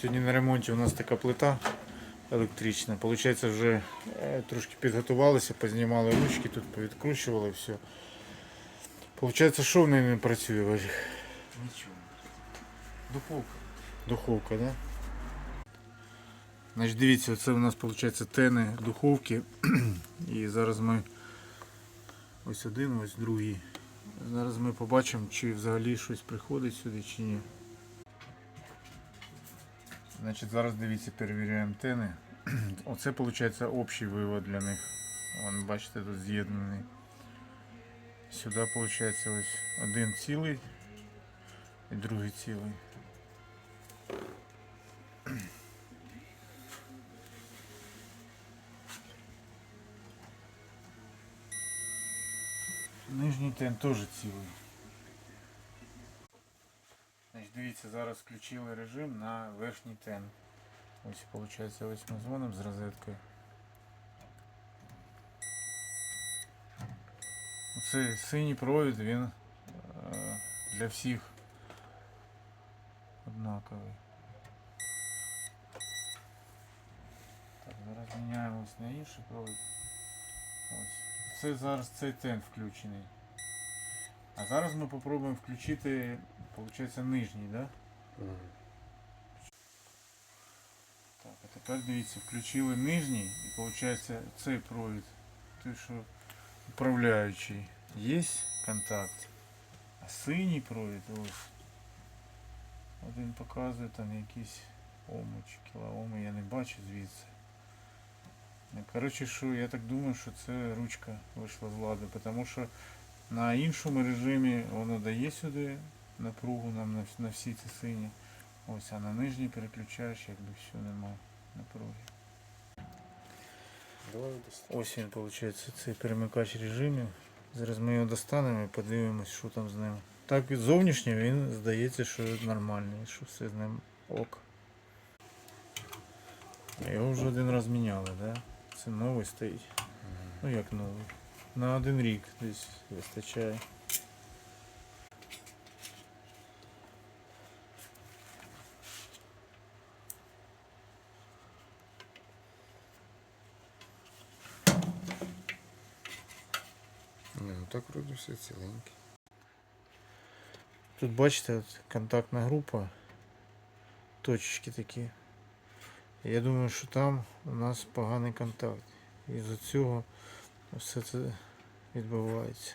Сьогодні на ремонті у нас така плита електрична. Получається, вже е, трошки підготувалися, познімали ручки, тут повідкручували все. Получається, що в неї не працює? Нічого. Духовка. Духовка, да? Значить, дивіться, це у нас виходить тени духовки. І зараз ми ось один, ось другий. Зараз ми побачимо, чи взагалі щось приходить сюди, чи ні. Значить, зараз дивіться, перевіряємо тени. Оце виходить общий вивод для них. Вон, бачите, тут з'єднаний. Сюди виходить ось один цілий і другий цілий. Нижній тен теж цілий. Значить, дивіться, зараз включили режим на верхній тен. Ось виходить, ось ми дзвонимо з розеткою. Оцей синій провід, він е, для всіх однаковий. Так, зараз міняємо на інший провід. Ось. Це зараз цей тен включений. А зараз ми попробуємо включити, виходить, нижній, да? Так, а тепер дивіться, включили нижній і виходить цей провід, той, що управляючий. Є контакт. А синій провід ось. Один показує там якісь оми чи кілооми, я не бачу звідси. Ну, Коротше, що я так думаю, що це ручка вийшла з ладу, тому що на іншому режимі воно дає сюди напругу нам на, на всі ці сині. Ось, а на нижній переключаєш, якби все немає напруги. Ось він, виходить, цей перемикач режимів. Зараз ми його достанемо і подивимось, що там з ним. Так, від зовнішнього він здається, що нормальний, що все з ним ок. Його вже один раз міняли, да? Це новий стоїть. Ну як новий. На один рік десь вистачає. Ні, ну так вроде все ціленьке. Тут бачите, от контактна група. Точечки такі. Я думаю, що там у нас поганий контакт. І з цього все це відбувається.